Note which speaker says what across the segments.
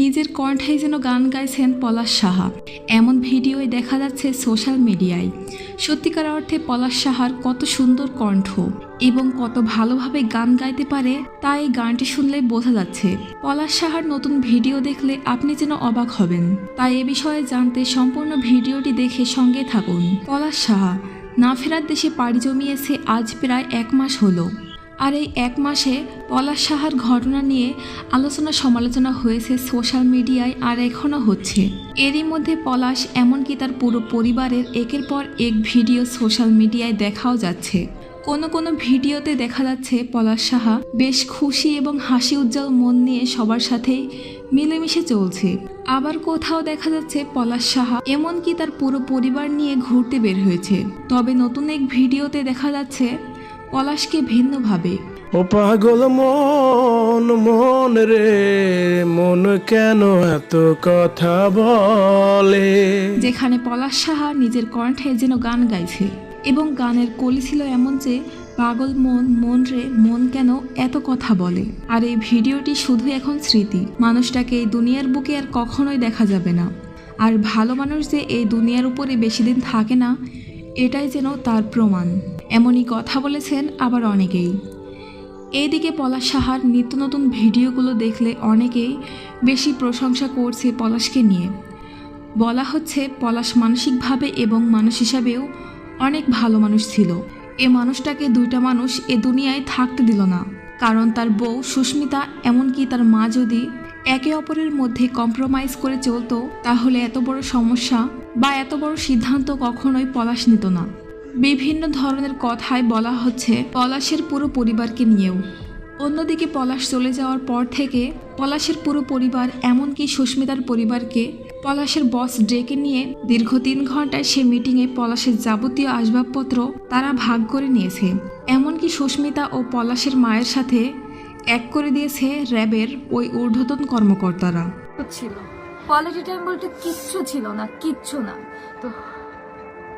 Speaker 1: নিজের কণ্ঠে যেন গান গাইছেন পলাশ সাহা। এমন ভিডিওই দেখা যাচ্ছে সোশ্যাল মিডিয়ায়। সত্যিকার অর্থে পলাশ সাহার কত সুন্দর কণ্ঠ এবং কত ভালোভাবে গান গাইতে পারে তা এই গানটি শুনলে বোঝা যাচ্ছে। পলাশ সাহার নতুন ভিডিও দেখলে আপনি যেন অবাক হবেন। তাই এ বিষয়ে জানতে সম্পূর্ণ ভিডিওটি দেখে সঙ্গে থাকুন। পলাশ সাহা, না ফেরার দেশে পাড়ি জমিয়েছে আজ প্রায় এক মাস হলো। আর এই এক মাসে পলাশ সাহার ঘটনা নিয়ে আলোচনা সমালোচনা হয়েছে সোশ্যাল মিডিয়ায় আর এখনও হচ্ছে। এরই মধ্যে পলাশ এমনকি তার পুরো পরিবারের একের পর এক ভিডিও সোশ্যাল মিডিয়ায় দেখাও যাচ্ছে। কোনো কোনো ভিডিওতে দেখা যাচ্ছে পলাশ সাহা বেশ খুশি এবং হাসি উজ্জ্বল মন নিয়ে সবার সাথে মিলেমিশে চলছে। আবার কোথাও দেখা যাচ্ছে পলাশ সাহা এমনকি তার পুরো পরিবার নিয়ে ঘুরতে বের হয়েছে। তবে নতুন এক ভিডিওতে দেখা যাচ্ছে পলাশকে ভিন্নভাবে।
Speaker 2: ও পাগল মন মন রে মন কেন এত কথা বলে?
Speaker 1: যেখানে পলাশ সাহা নিজের কণ্ঠে যেন গান গাইছে এবং গানের কলি ছিল এমন যে পাগল মন মন রে মন কেন এত কথা বলে। আর এই ভিডিওটি শুধু এখন স্মৃতি। মানুষটাকে এই দুনিয়ার বুকে আর কখনোই দেখা যাবে না। আর ভালো মানুষ যে এই দুনিয়ার উপরে বেশি দিন থাকে না এটাই যেন তার প্রমাণ। এমনই কথা বলেছেন আবার অনেকেই। এইদিকে পলাশ সাহার নিত্য নতুন ভিডিওগুলো দেখলে অনেকেই বেশি প্রশংসা করছে পলাশকে নিয়ে। বলা হচ্ছে, পলাশ মানসিকভাবে এবং মানুষ হিসাবেও অনেক ভালো মানুষ ছিল। এ মানুষটাকে দুইটা মানুষ এ দুনিয়ায় থাকতে দিল না। কারণ তার বউ সুস্মিতা, এমনকি তার মা যদি একে অপরের মধ্যে কম্প্রোমাইজ করে চলতো, তাহলে এত বড় সমস্যা বা এত বড় সিদ্ধান্ত কখনোই পলাশ নিত না। বিভিন্ন ধরনের কথায় বলা হচ্ছে পলাশের পুরো পরিবারকে নিয়েও। অন্যদিকে পলাশ চলে যাওয়ার পর থেকে পলাশের পুরো পরিবার এমনকি সুস্মিতার পরিবারকে পলাশের বস ডেকে নিয়ে দীর্ঘ তিন ঘন্টায় সে মিটিংয়ে পলাশের যাবতীয় আসবাবপত্র তারা ভাগ করে নিয়েছে। এমনকি সুস্মিতা ও পলাশের মায়ের সাথে এক করে দিয়েছে র্যাবের ওই ঊর্ধ্বতন কর্মকর্তারা।
Speaker 3: ছিল। টাইম বলতে কিচ্ছু ছিল না, কিচ্ছু না। তো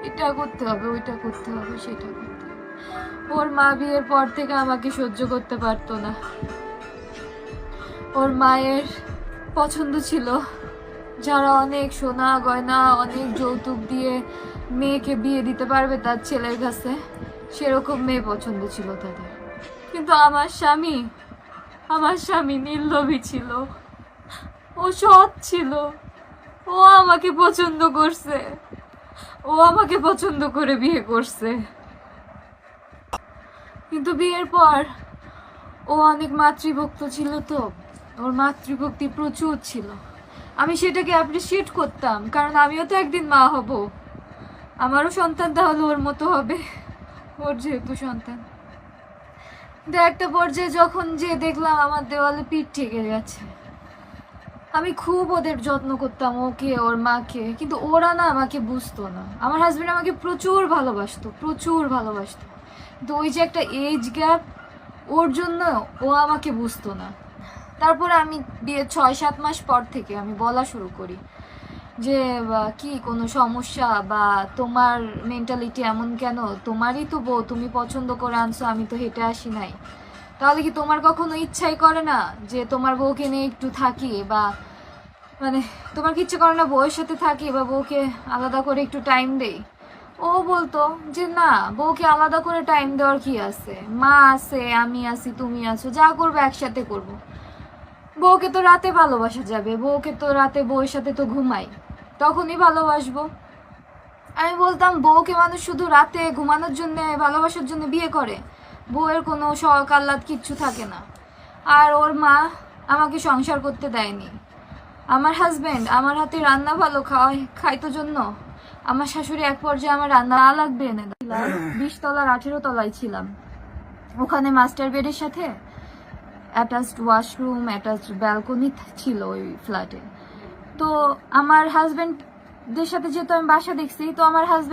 Speaker 3: এটা করতে হবে, ওইটা করতে হবে, সেটা করতে হবে। ওর মা বিয়ের পর থেকে আমাকে সহ্য করতে পারতো না। ওর মায়ের পছন্দ ছিল যারা অনেক সোনা গয়না, অনেক যৌতুক দিয়ে মেয়েকে বিয়ে দিতে পারবে তার ছেলের কাছে, সেরকম মেয়ে পছন্দ ছিল তাদের। কিন্তু আমার স্বামী আমার স্বামী নির্লোভী ছিল। ও সৎ ছিল। ও আমাকে পছন্দ করছে। ও আমাকে পছন্দ করে বিয়ে করছে। কিন্তু বিয়ের পর ও অনেক মাতৃভক্ত ছিল তো। ওর মাতৃভক্তি প্রচুর ছিল। আমি সেটাকে অ্যাপ্রিসিয়েট করতাম, কারণ আমিও তো একদিন মা হব। আমারও সন্তান তাহলে ওর মতো হবে। ওর যেহেতু সন্তান। কিন্তু একটা পর্যায়ে যখন যে দেখলাম আমার দেওয়ালে পিঠ ঠেকে গেছে। আমি খুব ওদের যত্ন করতাম ওকে, ওর মাকে। কিন্তু ওরা না আমাকে বুঝতো না। আমার হাজবেন্ড আমাকে প্রচুর ভালোবাসতো প্রচুর ভালোবাসতো। কিন্তু ওই যে একটা এজ গ্যাপ ওর জন্য ও আমাকে বুঝতো না। তারপরে আমি বিয়ে ছয়, সাত মাস পর থেকে আমি বলা শুরু করি যে কি কোনো সমস্যা? বা, তোমার মেন্টালিটি এমন কেন? তোমারই তো বউ, তুমি পছন্দ করে আনছো, আমি তো হেঁটে আসি নাই। তাহলে কি তোমার কখনো ইচ্ছাই করে না যে তোমার বউকে নিয়ে একটু থাকি বা মানে তোমার কি ইচ্ছে করে না বউয়ের সাথে থাকি বা বউকে আলাদা করে একটু টাইম দেই? ও বলতো যে না, বউকে আলাদা করে টাইম দেওয়ার কি আছে? মা আছে, আমি আছি, তুমি আছো, যা করব একসাথে করব। বউকে তো রাতে ভালোবাসা যাবে, বউকে তো রাতে বউয়ের সাথে তো ঘুমাই। তখনই ভালোবাসবো। আমি বলতাম, বউকে মানুষ শুধু রাতে ঘুমানোর জন্য, ভালোবাসার জন্য বিয়ে করে। বউয়ের কোনো শখ, আহ্লাদ কিচ্ছু থাকে না। আর ওর মা আমাকে সংসার করতে দেয়নি। আমার হাজবেন্ড আমার হাতে রান্না ভালো খাওয়াই খাইতো জন্য। আমার শাশুড়ি এক পর্যায়ে আমার রান্না না লাগবে এনে বিশ তলার আঠেরো তলায় ছিলাম। ওখানে মাস্টার বেডের সাথে অ্যাটাচড ওয়াশরুম অ্যাটাচড ব্যালকনি ছিল ওই ফ্ল্যাটে তো আমার হাজবেন্ডদের সাথে যেহেতু আমি বাসা দেখছি, তো আমার হাজবেন্ড